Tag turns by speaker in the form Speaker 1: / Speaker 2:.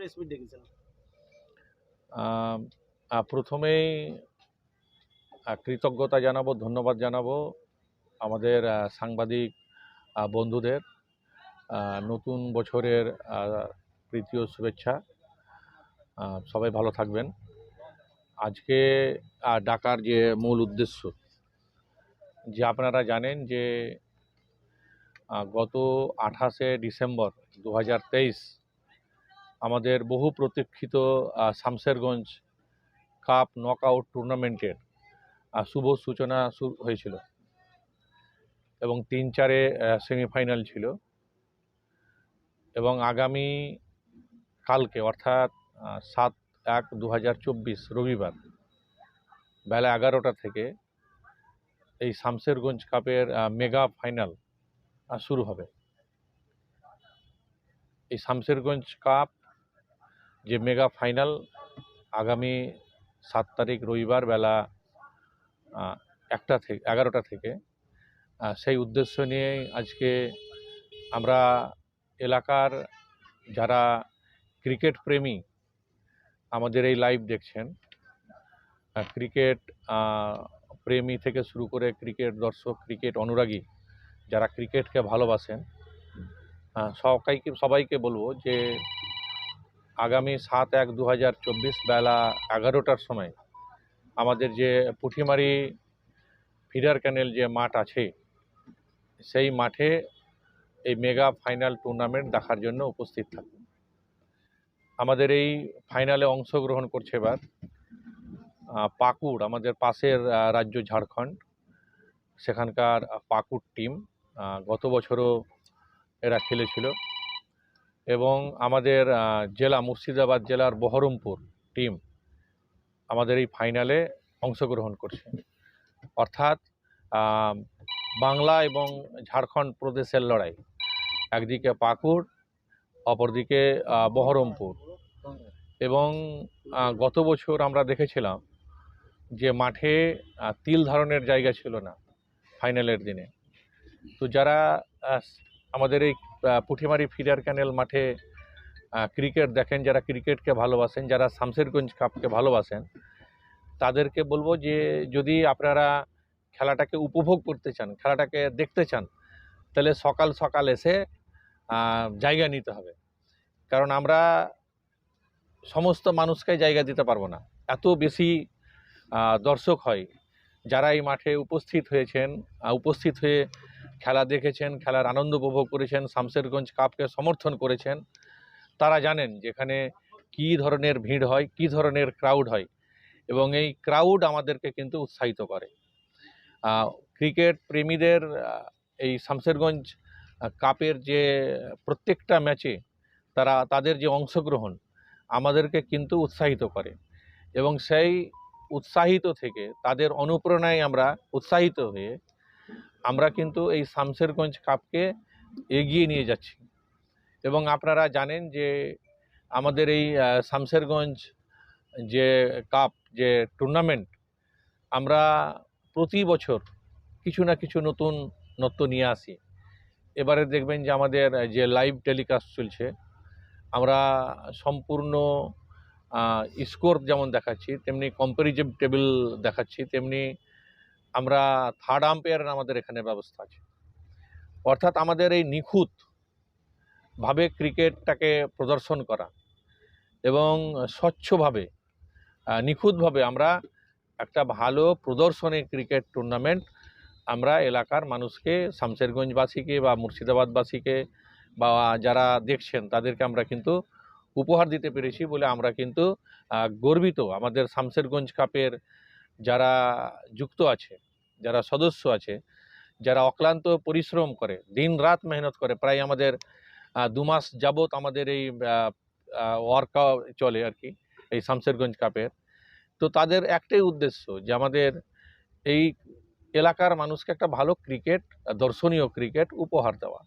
Speaker 1: Press meet ডেকেছেন
Speaker 2: প্রথমেই কৃতজ্ঞতা জানাব, ধন্যবাদ জানাব আমাদের সাংবাদিক বন্ধুদের নতুন বছরের ও শুভেচ্ছা। সবাই ভালো থাকবেন। আজকে ডাকার যে মূল উদ্দেশ্য, যে আপনারা জানেন যে গত আঠাশে ডিসেম্বর দু হাজার তেইশ আমাদের বহু প্রতীক্ষিত আহ, শামশেরগঞ্জ কাপ নকআউট টুর্নামেন্টের শুভ সূচনা হয়েছিল। এবং তিন চারে সেমিফাইনাল ছিল। এবং আগামী কালকে অর্থাৎ সাত এক দু রবিবার বেলা এগারোটা থেকে এই শামশেরগঞ্জ কাপের মেগা ফাইনাল শুরু হবে। এই শামশেরগঞ্জ কাপ যে মেগা ফাইনাল আগামী সাত তারিখ রবিবার বেলা একটা থেকে এগারোটা থেকে। সেই উদ্দেশ্য নিয়ে আজকে আমরা এলাকার যারা ক্রিকেট প্রেমী আমাদের এই লাইভ দেখছেন ক্রিকেট প্রেমী থেকে শুরু করে ক্রিকেট দর্শক, ক্রিকেট অনুরাগী যারা ক্রিকেটকে ভালোবাসেন সবাইকে সবাইকে বলব যে আগামী সাত এক দু হাজার চব্বিশ বেলা এগারোটার সময় আমাদের যে পুঁঠিমারি ফিডার ক্যানেল যে মাঠ আছে, সেই মাঠে এই মেগা ফাইনাল টুর্নামেন্ট দেখার জন্য উপস্থিত থাকুন আমাদের এই ফাইনালে অংশগ্রহণ করছে এবার পাকুড়, আমাদের পাশের রাজ্য ঝাড়খণ্ড। সেখানকার পাকুড় টিম গত বছরও এরা খেলেছিল। এবং আমাদের জেলা, মুর্শিদাবাদ জেলার বহরমপুর টিম আমাদের এই ফাইনালে অংশগ্রহণ করছে। অর্থাৎ বাংলা এবং ঝাড়খণ্ড প্রদেশের লড়াই, একদিকে পাকুড়, অপরদিকে বহরমপুর। এবং গত বছর আমরা দেখেছিলাম যে মাঠে তিল ধারণের জায়গা ছিল না ফাইনালের দিনে। তো যারা আমাদের এই পুঁঠিমারি ফিডার ক্যানেল মাঠে ক্রিকেট দেখেন, যারা ক্রিকেটকে ভালোবাসেন, যারা শামশেরগঞ্জ কাপকে ভালোবাসেন, তাদেরকে বলব যে, যদি আপনারা খেলাটাকে উপভোগ করতে চান, খেলাটাকে দেখতে চান, তাহলে সকাল সকাল এসে জায়গা নিতে হবে। কারণ আমরা সমস্ত মানুষকে জায়গা দিতে পারব না। এত বেশি দর্শক হয়, যারা এই মাঠে উপস্থিত হয়েছেন উপস্থিত হয়ে খেলা দেখেছেন, খেলার আনন্দ উপভোগ করেছেন, শামসেরগঞ্জ কাপকে সমর্থন করেছেন। তারা জানেন যেখানে কী ধরনের ভিড় হয়, কী ধরনের ক্রাউড হয় এবং এই ক্রাউড আমাদেরকে কিন্তু উৎসাহিত করে। ক্রিকেট প্রেমীদের এই শামসেরগঞ্জ কাপের যে প্রত্যেকটা ম্যাচে তারা, তাদের যে অংশগ্রহণ আমাদেরকে কিন্তু উৎসাহিত করে এবং সেই উৎসাহিত থেকে, তাদের অনুপ্রেরণায় আমরা উৎসাহিত হয়ে আমরা কিন্তু এই শামশেরগঞ্জ কাপকে এগিয়ে নিয়ে যাচ্ছি। এবং আপনারা জানেন যে আমাদের এই আহ, শামশেরগঞ্জ যে কাপ যে টুর্নামেন্ট আমরা প্রতি বছর কিছু না কিছু নতুন নত্য নিয়ে আসি। এবারে দেখবেন যে আমাদের যে লাইভ টেলিকাস্ট চলছে আমরা সম্পূর্ণ স্কোর যেমন দেখাচ্ছি তেমনি কম্পারিটিভ টেবিল দেখাচ্ছি তেমনি আমরা থার্ড আম্পায়ারের আমাদের এখানে ব্যবস্থা আছে। অর্থাৎ আমাদের এই নিখুঁত ভাবে ক্রিকেটটাকে প্রদর্শন করা এবং স্বচ্ছভাবে নিখুঁতভাবে আমরা একটা ভালো প্রদর্শনী ক্রিকেট টুর্নামেন্ট আমরা এলাকার মানুষকে, শামশেরগঞ্জবাসীকে বা মুর্শিদাবাদবাসীকে বা যারা দেখছেন তাদেরকে আমরা কিন্তু উপহার দিতে পেরেছি বলে আমরা কিন্তু গর্বিত। আমাদের শামশেরগঞ্জ কাপের যারা যুক্ত আছে, যারা সদস্য আছে, যারা অক্লান্ত পরিশ্রম করে, দিন রাত মেহনত করে, প্রায় আমাদের দু মাস যাবত আমাদের এই ওয়ার্কা চলে আর কি, এই শামশেরগঞ্জ কাপের। তো তাদের একটাই উদ্দেশ্য যে আমাদের এই এলাকার মানুষকে একটা ভালো ক্রিকেট, দর্শনীয় ক্রিকেট উপহার দেওয়া।